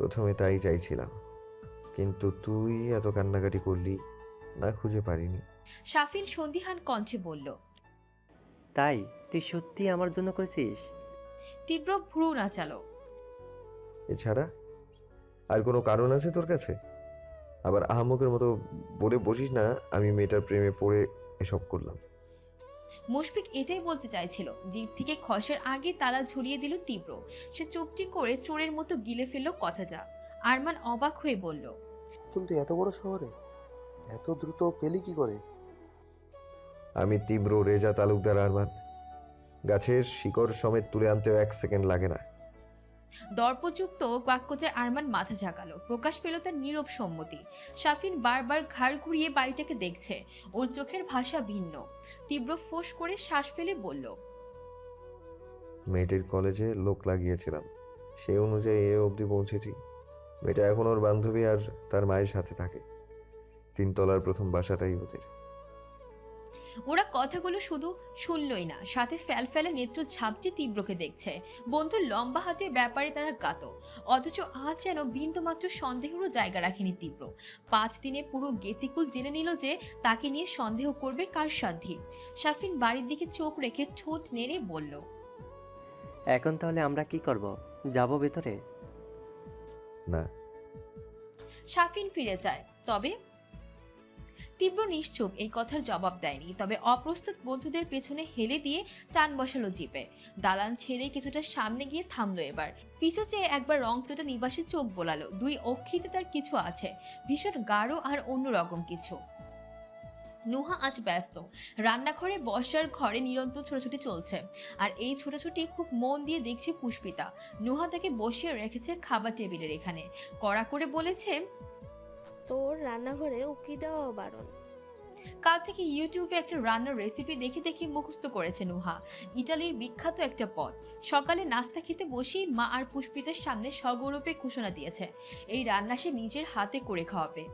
প্রথমে তাই চাইছিলাম। কিন্তু তুই এত কান্নাকাটি করলি না খুঁজে পারিনি। সাফিন সন্দিহান কণ্ঠে বলল তাই? তুই সত্যি আমার জন্য করেছিস? তীব্র ভ্রু নাচালো। এছাড়া আর কোনো কারণ আছে তোর কাছে? আবার আহামকের মতো বলে বসিস না আমি মেয়েটার প্রেমে পড়ে এসব করলাম। মুশফিক এটাই বলতে চাইছিল জিপ থেকে খসের আগে তালা ঝুলিয়ে দিল তীব্র। সে চুপটি করে চোরের মতো গিলে ফেলল কথাটা। আরমান অবাক হয়ে বলল কিন্তু এত বড় শহরে এত দ্রুত পেলি কি করে? আমি তীব্র রেজা তালুকদার আরমান। গাছের শিকড় সমেত তুলে আনতেও এক সেকেন্ড লাগে না। দর্পযুক্ত বাক্যটায় আরমান মাথা ঝাঁকালো। প্রকাশ পেল তার নীরব সম্মতি। সাফিন বারবার ঘাড় ঘুরিয়ে বাড়িটাকে দেখছে। ওর চোখের ভাষা ভিন্ন। তীব্র ফোঁস করে শ্বাস ফেলে বলল, মেয়েটির কলেজে লোক লাগিয়েছিলাম। সেই অনুযায়ী এ অবধি পৌঁছেছি। মেয়েটা এখন ওর বান্ধবী আর তার মায়ের সাথে থাকে। তিনতলার প্রথম বাসাটাই ওদের। ওরা কথাগুলো শুধু শুনলই না সাথে ফ্যাল ফেলে নেত্র ঝাপটি তীব্রকে দেখছে। বন্ধুর লম্বা হাতের ব্যাপারে তারা গাত অথচ আজ যেন বিন্দুমাত্র সন্দেহেরও জায়গা রাখেনি তীব্র। পাঁচ দিনে পুরো গেতিকুল জেনে নিল যে তাকে নিয়ে সন্দেহ করবে কার সাধ্যি। সাফিন বাড়ির দিকে চোখ রেখে ঠোঁট নেড়ে বলল এখন তাহলে আমরা কি করব? যাব ভেতরে? না। সাফিন ফিরে যায় তবে তীব্র নিশ্চুপ, এই কথার জবাব দেয়নি। তবে অপ্রস্তুত বন্ধুদের পেছনে হেলে দিয়ে টান বসালো জিপে। দালান ছেড়ে কিছুটা সামনে গিয়ে থামলো এবার। পিছু চেয়ে একবার রংচোটা নিবাসে চোখ বোলালো। দুই অক্ষিতে তার কিছু আছে, ভীষণ গাঢ় আর অন্যরকম কিছু। নুহা আজ ব্যস্ত। রান্নাঘরে বসার ঘরে নিরন্তর ছোটাছুটি চলছে। আর এই ছোটাছুটি খুব মন দিয়ে দেখছে পুষ্পিতা। নুহা তাকে বসিয়ে রেখেছে খাবার টেবিলের এখানে। কড়া করে বলেছে তোর রান্নাঘরে উকি দেওয়া বারণ। কাল থেকে ইউটিউবে একটা রান্নার রেসিপি দেখে দেখে মুখস্থ করেছে নুহা। ইটালির বিখ্যাত একটা পদ। সকালে নাস্তা খেতে বসেই মা আর পুষ্পিতার সামনে সগৌরবে ঘোষণা দিয়েছে। এই রান্না সে নিজের হাতে করে খাওয়াবে।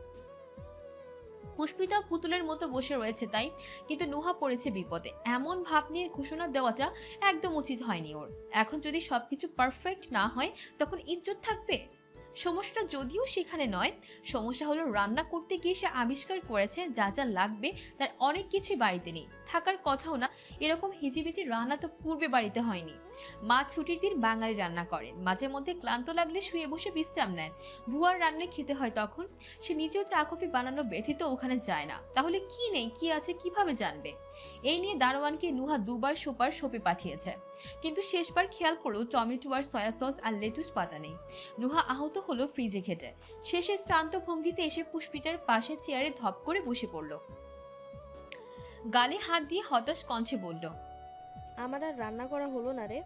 পুষ্পিতা পুতুলের মতো বসে রয়েছে তাই, কিন্তু নুহা পড়েছে বিপদে। এমন ভাব নিয়ে ঘোষণা দেওয়াটা একদম উচিত হয়নি ওর। এখন যদি সবকিছু পারফেক্ট না হয়, তখন ইজ্জত থাকবে? সমস্যাটা যদিও সেখানে নয়, সমস্যা হলো রান্না করতে গিয়ে সে আবিষ্কার করেছে যা যা লাগবে তার অনেক কিছুই বাড়িতে নেই। থাকার কথাও না, এরকম হিজিবিজি রান্না তো পূর্বে বাড়িতে হয়নি। মা ছুটির দিন বাঙালি রান্না করেন। মাঝে মধ্যে ক্লান্ত লাগলে শুয়ে বসে বিশ্রাম নেন। ভুয়ার রান্না খেতে হয় তখন। সে নিজেও চা, কফি বানানো ব্যথিত ওখানে যায় না। তাহলে কি নেই? কি আছে? কীভাবে জানবে? এই নিয়ে দারোয়ানকে নুহা দুবার সোপার সোপে পাঠিয়েছে। কিন্তু শেষবার খেয়াল করল টমেটো আর সয়া সস আর লেটুস পাতা নেই। নুহা আহত হলো ফ্রিজে খেটে। শেষে শ্রান্ত ভঙ্গিতে এসে পুষ্পিতার পাশে চেয়ারে ধপ করে বসে পড়ল। গালে হাত দিয়ে হতাশ কণ্ঠে বলল আমার আর রান্না করা হলো না রে।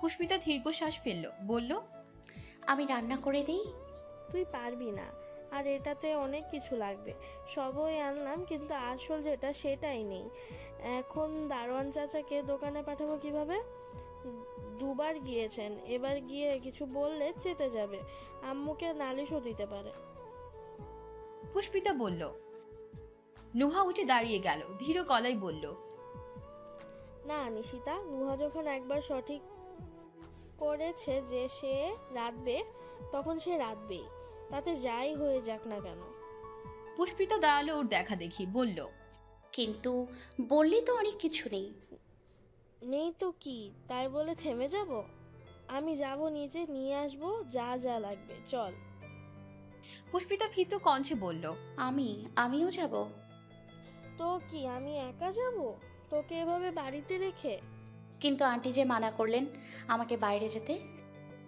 পুষ্পিতা দীর্ঘশ্বাস ফেলল বলল আমি রান্না করে দিই। তুই পারবি না আর এটাতে অনেক কিছু লাগবে। সবই আনলাম কিন্তু আসল যেটা সেটাই নেই। এখন দারোয়ান চাচাকে দোকানে পাঠাবো কীভাবে? দুবার গিয়েছেন এবার গিয়ে কিছু বললে চেতে যাবে। আম্মুকে নালিশও দিতে পারে। পুষ্পিতা বলল নুহা উঠে দাঁড়িয়ে গেল। ধীর গলায় বলল না নিশিতা নুহা যখন একবার সঠিক করেছে যে সে রাঁধবে তখন সে রাঁধবেই। তাতে যাই হয়ে যাক না কেন? পুষ্পিতা দাঁড়াল ওর দেখা দেখি বলল কিন্তু বললি তো অনেক কিছু নেই। নেই তো কি? তাই বলে থেমে যাব? আমি যাব নিজে নিয়ে আসব যা যা লাগবে চল। পুষ্পিতা ভীত কঞ্চে বলল আমি আমিও যাব। তো কি আমি একা যাব? তোকে এভাবে বাড়িতে রেখে? কিন্তু আন্টি যে মানা করলেন আমাকে বাইরে যেতে?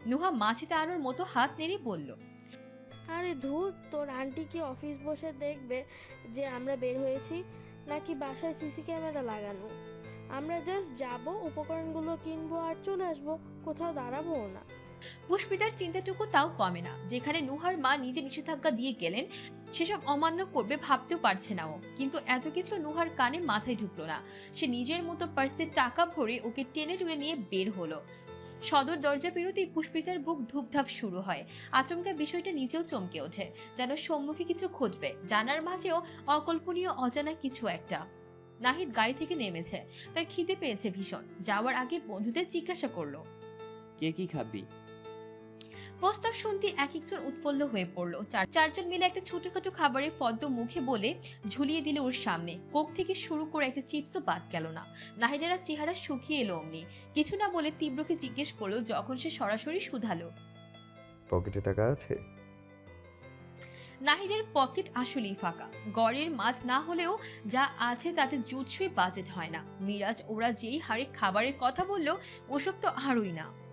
নুহা মাছি তাড়ানোর মতো হাত নেড়ে বলল আরে ধুর তোর আন্টি কি অফিস বসে দেখবে যে আমরা বের হয়েছি নাকি বাসায় সিসি ক্যামেরা লাগানো? আমরা জাস্ট যাব উপকরণগুলো কিনবো আর চলে আসব কোথাও দাঁড়াবো না। পুষ্পিতার চিন্তাটুকু তাও কমে না, যেখানে নুহার মা নিজে নিষেধাজ্ঞা দিয়ে গেলেন, সেসব অমান্য করবে ভাবতেও পারছে না ও। কিন্তু এত কিছু নুহার কানে মাথায় ঢুকলো না। সে নিজের মতো পার্সে টাকা ভরে ওকে টেনে টুনে নিয়ে বের হলো। সদর দরজা পেরোতেই পুষ্পিতার বুক ধূপধাপ শুরু হয়। আচমকা বিষয়টা নিজেও চমকে ওঠে, যেন সম্মুখে কিছু খুঁজবে জানার মাঝেও অকল্পনীয়, অজানা কিছু একটা। নাহিদ গাড়ি থেকে নেমেছে, তার খিদে পেয়েছে ভীষণ। যাওয়ার আগে বন্ধুদের জিজ্ঞাসা করল। কে কি খাবি? প্রস্তাব শুনতে এক একজন উৎফুল্ল হয়ে পড়ল। চার চারজন মিলে একটা ছোটখাটো খাবারের ফদ্দ মুখে বলে ঝুলিয়ে দিল ওর সামনে। কোক থেকে শুরু করে একটা চিপসও বাদ গেল না। নাহিদেরা চেহারা শুকিয়ে এলো অমনি। কিছু না বলে তীব্রকে জিজ্ঞেস করল যখন সে সরাসরি শুধালো। পকেটে টাকা আছে? নাহিদের পকেট আসলেই ফাঁকা। গড়ের মাছ না হলেও যা আছে তাতে জুৎসই বাজেট হয় না। মিরাজ ওরা যেই হারে খাবারের কথা বলল ওসব তো আরই না।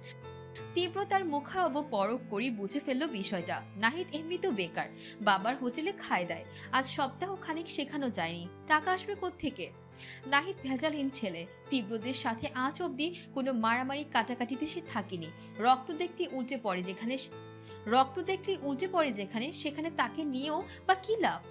তীব্র তার মুখাবব পরক করি বুঝে ফেলল বিষয়টা। নাহিদ এমনিতেও বেকার, বাবার হোটেলে খায় দেয়। আজ সপ্তাহ খানিক শেখানো যায়নি। টাকা আসবে থেকে নাহিদ ভেজালহীন ছেলে, তীব্রদের সাথে আজ অবধি কোনো মারামারি কাটাকাটিতে সে থাকেনি। রক্ত দেখতে উল্টে পড়ে যেখানে রক্ত দেখলে উল্টে পড়ে যেখানে সেখানে তাকে নিয়েও বা কি লাভ?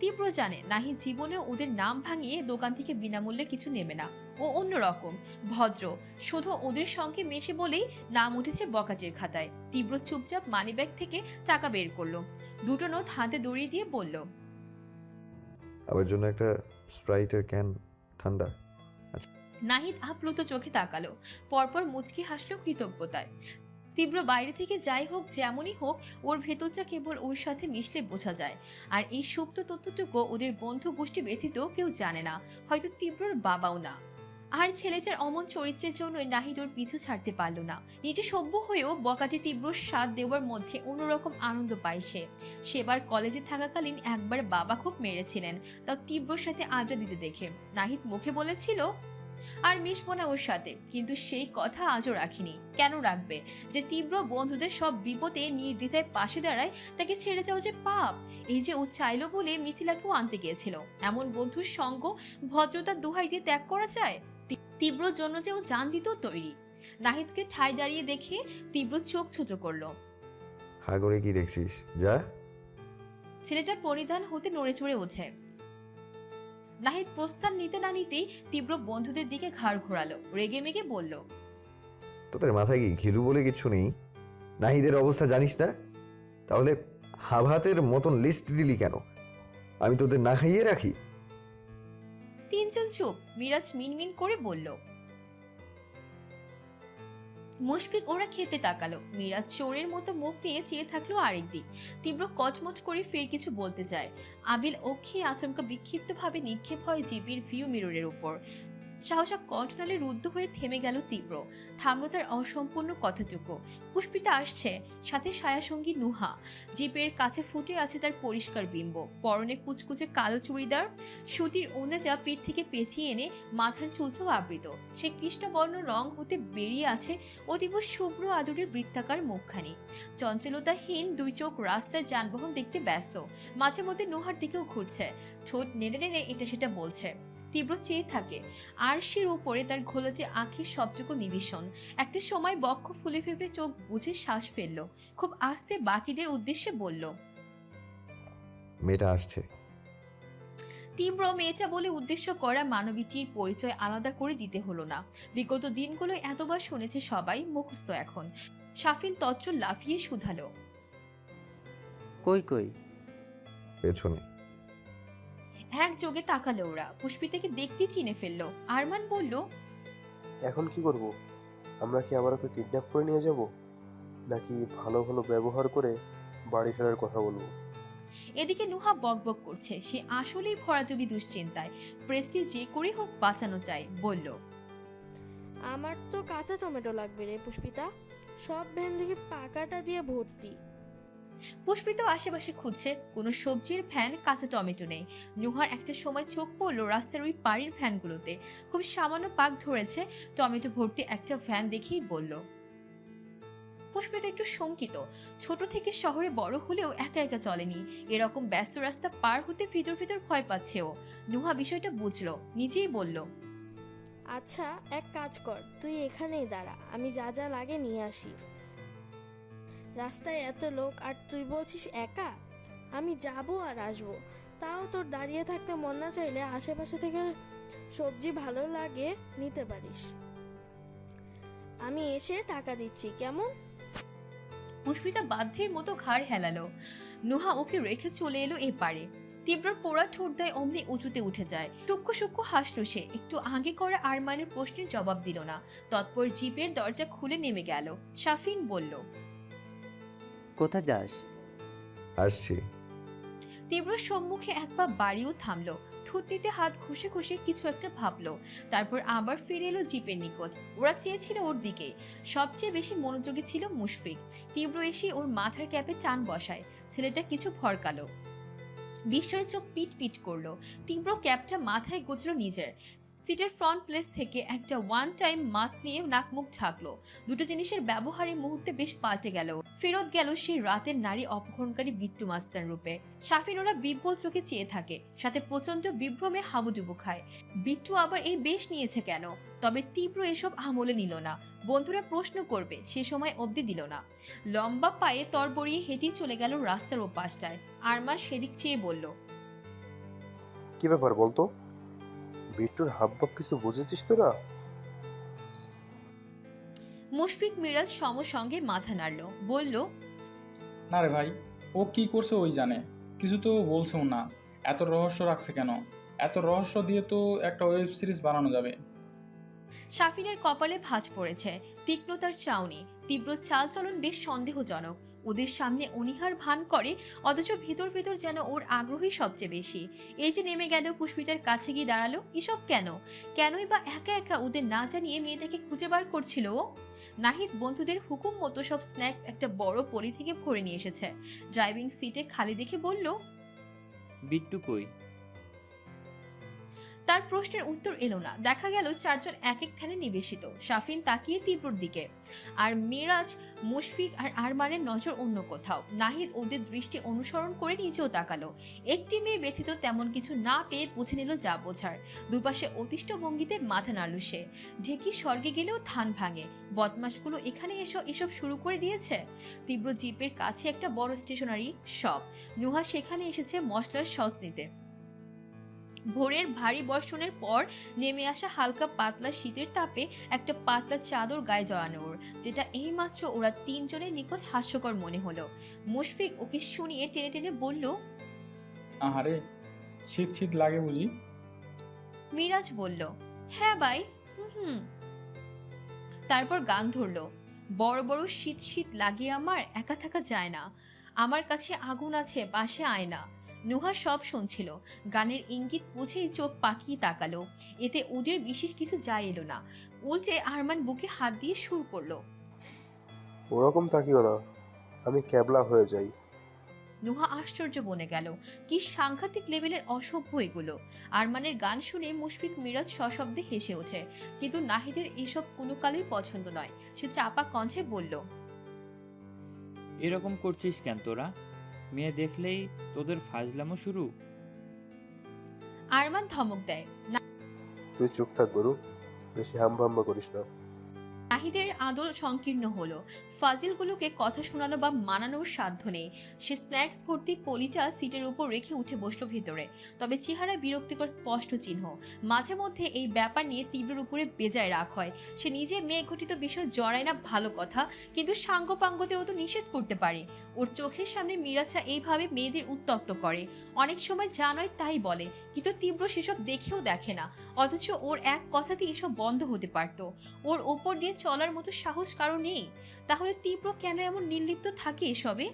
তীব্র জানে নাহি জীবনে ওদের নাম ভাঙিয়ে দোকান থেকে বিনামূল্যে কিছু নেবে না। ও অন্যরকম। ভদ্র শুধু ওদের সঙ্গে মেশে বলেই নাম উঠেছে বকাটের খাতায়। তীব্র চুপচাপ মানিব্যাগ থেকে টাকা বের করল। দুটো নোট হাতে দড়িয়ে দিয়ে বলল আমার জন্য একটা স্প্রাইটের ক্যান ঠান্ডা। নাহিদ আপ্লুত চোখে তাকালো। পরপর মুচকি হাসলো কৃতজ্ঞতায়। তীব্র বাইরে থেকে যাই হোক যেমনই হোক ওর ভেতরটা কেবল ওর সাথে মিশলে বোঝা যায়। আর এই সুপ্ত তথ্যটুকু ওদের বন্ধু গোষ্ঠী ব্যতীত কেউ জানে না। হয়তো তীব্রর বাবাও না। আর ছেলেটার অমন চরিত্রের জন্য নাহিদ ওর পিছু ছাড়তে পারল না। নিজে সভ্য হয়েও বকাটে তীব্র স্বাদ দেওয়ার মধ্যে অন্যরকম আনন্দ পায় সে। সেবার কলেজে থাকাকালীন একবার বাবা খুব মেরেছিলেন, তাও তীব্রর সাথে আড্ডা দিতে দেখে। নাহিদ মুখে বলেছিল, আর মিশবো না ওর সাথে, কিন্তু সেই কথা আজও রাখিনি। কেন রাখবে? যে তীব্র বন্ধুদের সব বিপদে নির্দ্বিধায় পাশে দাঁড়ায়, তাকে ছেড়ে যাওয়া যে পাপ। এই যে ও চাইলো বলে মিথিলাকেও আনতে গিয়েছিল। এমন বন্ধুর সঙ্গ ভদ্রতার দোহাই দিয়ে ত্যাগ করা যায়? তীব্রর জন্য যে ও জান দিতেও তৈরি। নাহিদকে ঠাই দাঁড়িয়ে দেখে তীব্র চোখ ছোট করল। হাগরে কি দেখছিস? যা। ছেলেটার পরিধান হতে নড়ে চড়ে ওঠে। নাহিদ প্রস্থান নিতে না নিতেই তীব্র বন্ধুদের দিকে ঘাড় ঘোরালো রেগে মেগে বলল তোদের মাথায় কি ঘিলু বলে কিছু নেই? নাহিদের অবস্থা জানিস না? তাহলে হাভাতের মতন লিস্ট দিলি কেন? আমি তোদের না খাইয়ে রাখি? তিনজন চুপ। মিরাজ মিনমিন করে বলল, মুশফিক ওরা খেপে তাকালো। মিরাজ চোরের মতো মুখ নিয়ে চেয়ে থাকল আরেক দিক তীব্র কচমচ করে ফের কিছু বলতে চায় আবিল অক্ষে আচমকা বিক্ষিপ্তভাবে নিক্ষেপ হয় জিপির ভিউ মিররের উপর। সাহসা কণ্ঠনালে রুদ্ধ হয়ে থেমে গেল তীব্র। থামলো তার অসম্পূর্ণ কথাটুকু। পুষ্পিতা আসছে, সাথে ছায়াসঙ্গী নুহা। জিপের কাছে ফুটে আছে তার পরিষ্কার বিম্ব। পরনে কুচকুচে কালো চুড়িদার, সুতির ওনাটা পেট থেকে পেঁচিয়ে এনে মাথার চুলতেও আবৃত। সে কৃষ্ণবর্ণ রং হতে বেরিয়ে আছে অতীব শুভ্র আদরের বৃত্তাকার মুখখানি। চঞ্চলতাহীন দুই চোখ রাস্তায় যানবাহন দেখতে ব্যস্ত। মাঝে মধ্যে নোহার দিকেও ঘুরছে। ঠোঁট নেড়ে নেড়ে এটা সেটা বলছে। তীব্র চেয়ে থাকে। আরশির উপরে তার ঘোলাচে আঁখির সবটুকু নিবিষণ একটা সময় বক্ষ ফুলে ফেপে চোখ বুঝে শ্বাস ফেলল। খুব আস্তে বাকিদের উদ্দেশ্যে বলল মেয়েটা আসছে। তীব্র মেয়েটা বলে উদ্দেশ্য করা মানবীটির পরিচয় আলাদা করে দিতে হলো না। বিগত দিনগুলো এতবার শুনেছে সবাই মুখস্থ এখন। সাফিন তচ্চল লাফিয়ে শুধালো কই কই? পেছনে। এক যোগে তাকালো ওরা। পুষ্পিতাকে দেখতে চিনে ফেলল। আরমান বলল এখন কি করব? আমরা কি আবার ওকে কিডন্যাপ করে নিয়ে যাব? নাকি ভালো ভালো ব্যবহার করে বাড়ি ফেরার কথা বলব? এদিকে নুহা বকবক করছে। সে আসলেই ভরাডুবি দুশ্চিন্তায়। প্রেস্টি যে করে হোক বাঁচানো চায় বলল আমার তো কাঁচা টমেটো লাগবে রে পুষ্পিতা। সব ভ্যান থেকে পাকাটা দিয়ে ভর্তি। পুষ্পিত আশেপাশে খুঁজছে, কোনো সবজির ভ্যান কাঁচা টমেটো নেই। নুহার একটা সময় চোখ পড়ল রাস্তার ওই পাড়ির ভ্যানগুলোতে খুব সামান্য পাক ধরেছে, টমেটো ভর্তি একটা ভ্যান দেখেই বলল পুষ্পিতা একটু শঙ্কিত। ছোট থেকে শহরে বড় হলেও একা একা চলেনি। এরকম ব্যস্ত রাস্তা পার হতে ভিতর ভিতর ভয় পাচ্ছে ও। নুহা বিষয়টা বুঝলো, নিজেই বলল আচ্ছা এক কাজ কর, তুই এখানেই দাঁড়া, আমি যা যা লাগে নিয়ে আসি। রাস্তায় এত লোক আর তুই বলছিস একা? আমি যাব আর আসব। তাও তোর দাঁড়িয়ে থাকতে মন না চাইলে আশেপাশে থেকে সবজি ভালো লাগে, নিতে পারিস। আমি এসে টাকা দিচ্ছি, কেমন? পুষ্পিতা বাধ্যের মতো ঘাড় হেলালো। নুহা ওকে রেখে চলে এলো এ পারে তীব্র পোড়া ঠোঁট দেয় অমনি উঁচুতে উঠে যায়। সূক্ষ্ম সূক্ষ্ম হাসলো সে। একটু আগে করা আরমানের প্রশ্নের জবাব দিল না। তৎপর জিপের দরজা খুলে নেমে গেল। শাফিন বলল কোথায় যাস? আসছি। তীব্র সম্মুখে এক পা বাড়িও থামলো। থুতনিতে হাত ঘষে ঘষে কিছু একটা ভাবলো। তারপর আবার ফিরে এলো জিপের নিকট। ওরা চেয়েছিল ওর দিকে। সবচেয়ে বেশি মনোযোগী ছিল মুশফিক। তীব্র এসে ওর মাথার ক্যাপে টান বসায়। ছেলেটা কিছু ভরকালো। বিস্ময়ের চোখ পিট পিট করল। তীব্র ক্যাপটা মাথায় গুজলো নিজের। সিটের ফ্রন্ট প্লেস থেকে একটা ওয়ান টাইম মাস্ক নিয়ে নাক মুখ ঝাঁকলো। দুটো জিনিসের ব্যবহারে মুহূর্তে বেশ পাল্টে গেল। ফেরত গেল সেই রাতের নারী অপহরণকারী বিট্টু মাস্তার রূপে। সাফিন ওরা বিব্বল চোখে চেয়ে থাকে, সাথে প্রচণ্ড বিভ্রমে হাবুডুবু খায়। বিট্টু আবার এই বেশ নিয়েছে কেন? তবে তীব্র এসব আমলে নিল না। বন্ধুরা প্রশ্ন করবে, সে সময় অবধি দিল না। লম্বা পায়ে তরবরিয়ে হেঁটেই চলে গেল রাস্তার ওপাশটায়। আরমা সেদিক চেয়ে বলল, কি ব্যাপার বলতো? বিট্টুর হাবভাব কিছু বুঝেছিস তোরা? মুশফিক মিরাজ সমসঙ্গে মাথা নাড়ল বলল না রে ভাই ও কি করছে ওই জানে। কিছু তো বলছেও না। এত রহস্য রাখছে কেন? এত রহস্য দিয়ে তো একটা ওয়েব সিরিজ বানানো যাবে। সাফিনের কপালে ভাঁজ পড়েছে তীক্ষ্ণতার চাউনি তীব্র চালচলন বেশ সন্দেহজনক। ওদের সামনে অনিহার ভান করে, অথচ ভেতর ভেতর যেন ওর আগ্রহই সবচেয়ে বেশি। এই যে নেমে গেল পুষ্পিতার কাছে গিয়ে দাঁড়াল, এসব কেন? কেনই বা একা একা ওদের না জানিয়ে মেয়েটাকে খুঁজে বার করছিল ও? নাহিদ বন্ধুদের হুকুম মতো সব স্ন্যাক্স একটা বড় পলি থেকে ভরে নিয়ে এসেছে। ড্রাইভিং সিটে খালি দেখে বলল, বিট্টু কই? তার প্রশ্নের উত্তর এলো না। দেখা গেল চারজন এক এক ধ্যানে নিবেশিত। শাফিন তাকিয়ে তীব্রর দিকে। আর মিরাজ, মুশফিক আর আরমানের নজর অন্য কোথাও। নাহিদ ওদের দৃষ্টি অনুসরণ করে নিচেও তাকালো। একটি মেয়ে ব্যথিত তেমন কিছু না পেয়ে বুঝে নিল যা বোঝার। দুপাশে অতিষ্ঠ ভঙ্গিতে মাথা নাড়ল সে। ঢেকি স্বর্গে গেলেও ধান ভাঙে। বদমাসগুলো এখানে এসো, এসব শুরু করে দিয়েছে? তীব্র জিপের কাছে একটা বড় স্টেশনারি শপ। নুহা সেখানে এসেছে মশলার সস নিতে। ভোরের ভারী বর্ষণের পর নেমে আসা হালকা পাতলা শীতের তাপে একটা পাতলা চাদর গায়ে জড়ানো ওর যেটা এইমাত্র ওরা তিনজনের নিকট হাস্যকর মনে হলো। মুশফিক ওকে শুনিয়ে টেনে টেনে বলল আহারে শীত শীত লাগে বুঝি? মিরাজ বলল হ্যাঁ ভাই হুম তারপর গান ধরলো বড় বড় শীত শীত লাগে আমার একা থাকা যায় না। আমার কাছে আগুন আছে পাশে আয়না। নুহা সব শুনছিল। গানের ইঙ্গিত বুঝেই চোখ পাকিয়ে তাকালো। এতে ওদের বিশেষ কিছু যায় এলো না। উল্টে আরমান বুকে হাত দিয়ে সুর করল। ওরকম তাকিও না। আমি ক্যাবলা হয়ে যাই। নুহা আশ্চর্য বনে গেল। কি সাংঘাতিক লেভেলের অসভ্য এগুলো। আরমানের গান শুনে মুশফিক মিরাজ সশব্দে হেসে ওঠে। কিন্তু নাহিদের এসব কোনো কালেই পছন্দ নয়। সে চাপা কণ্ঠে বলল এরকম করছিস কেন তোরা? মেয়ে দেখলেই তোদের ফাজলামো শুরু। আরমান ধমক দেয় তুই চুপ থাক গরু। বেশি হাম্বা হাম্বা করিস না। নাহিদের আদল সংকীর্ণ হলো। ফাজিলগুলোকে কথা শোনানো বা মানানোর সাধ্য নেই। সে স্ন্যাক্স ভর্তি পলিটা সিটের উপর রেখে উঠে বসল ভেতরে। তবে চেহারা বিরক্তিকর স্পষ্ট চিহ্ন। মাঝে মধ্যে এই ব্যাপার নিয়ে তীব্রের উপরে বেজায় রাগ হয়। সে নিজে মেয়ে ঘটিত বিষয় জড়ায় না ভালো কথা, কিন্তু সাঙ্গপাঙ্গতে ও তো নিষেধ করতে পারে। ওর চোখের সামনে মিরাজরা এইভাবে মেয়েদের উত্তক্ত করে। অনেক সময় যা নয় তাই বলে, কিন্তু তীব্র সেসব দেখেও দেখে না। অথচ ওর এক কথাতেই এসব বন্ধ হতে পারত। ওর ওপর দিয়ে চলার মতো সাহস কারও নেই। তাহলে তীব্র কেন এমন নির্লিপ্ত থাকে এসবে?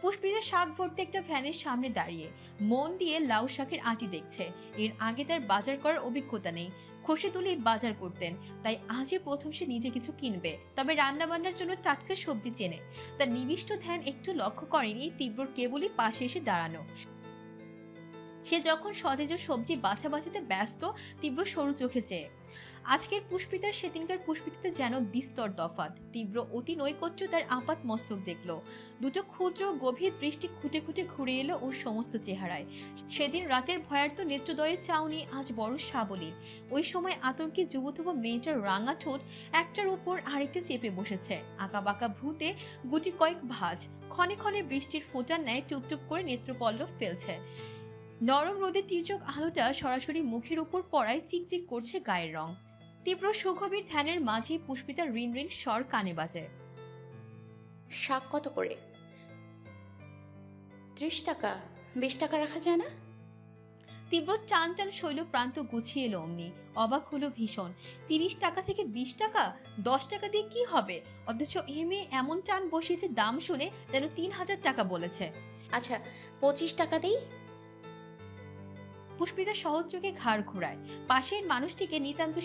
পুষ্পিতা শাক ভর্তি একটা ভ্যানের সামনে দাঁড়িয়ে মন দিয়ে লাউ শাকের আঁটি দেখছে। এর আগে তার বাজার করার অভিজ্ঞতা নেই। খসে তুলে বাজার করতেন। তাই আজই প্রথম সে নিজে কিছু কিনবে। তবে রান্না বান্নার জন্য টাটকা সবজি চেনে। তার নিবিষ্ট ধ্যান একটু লক্ষ্য করেনি, তীব্র কেবলই পাশে এসে দাঁড়ানো। সে যখন সতেজ সবজি বাছা বাছাতে ব্যস্ত, তীব্র সরু চোখে চেয়ে। আজকের পুষ্পিতা সেদিনকার পুষ্পিতাতে যেন বিস্তর তফাত তীব্র অতি নৈকট্য তার আপাত মস্তক দেখল। দুটো ক্ষুদ্র গভীর দৃষ্টি খুঁটে খুঁটে ঘুরে এলো ওর সমস্ত চেহারায়। সেদিন রাতের ভয়ার্থ নেত্রদয়ের চাউনি আজ বড় সাবলীল। ওই সময় আতঙ্কে যুবতব মেয়েটার রাঙা ঠোঁট একটার উপর আরেকটা চেপে বসেছে। আঁকা বাঁকা ভ্রুতে গুটি কয়েক ভাঁজ, ক্ষণে ক্ষণে বৃষ্টির ফোঁটার ন্যায় টুপটুপ করে নেত্রপল্লব ফেলছে। নরম রোদে তির্যক আলোটা সরাসরি মুখের উপর পড়ায় চিকচিক করছে গায়ের রং। তীব্র সুগভীর ধ্যানের মাঝে পুষ্পিতার ঋণ ঋণ স্বর কানে বাজে। শাক কত করে? ত্রিশ টাকা। বিশ টাকা রাখা যায় না? তীব্র টান টান শৈল প্রান্ত গুছিয়ে এলো অমনি। অবাক হলো ভীষণ। তিরিশ টাকা থেকে বিশ টাকা? দশ টাকা দিয়ে কি হবে? অথচ এ মেয়ে এমন টান বসিয়েছে দাম শুনে যেন তিন হাজার টাকা বলেছে। আচ্ছা পঁচিশ টাকা দেই? পুষ্পিতা সহজ চোখে ঘাড় ঘোরায়। পাশের মানুষটিকে নিতান্ত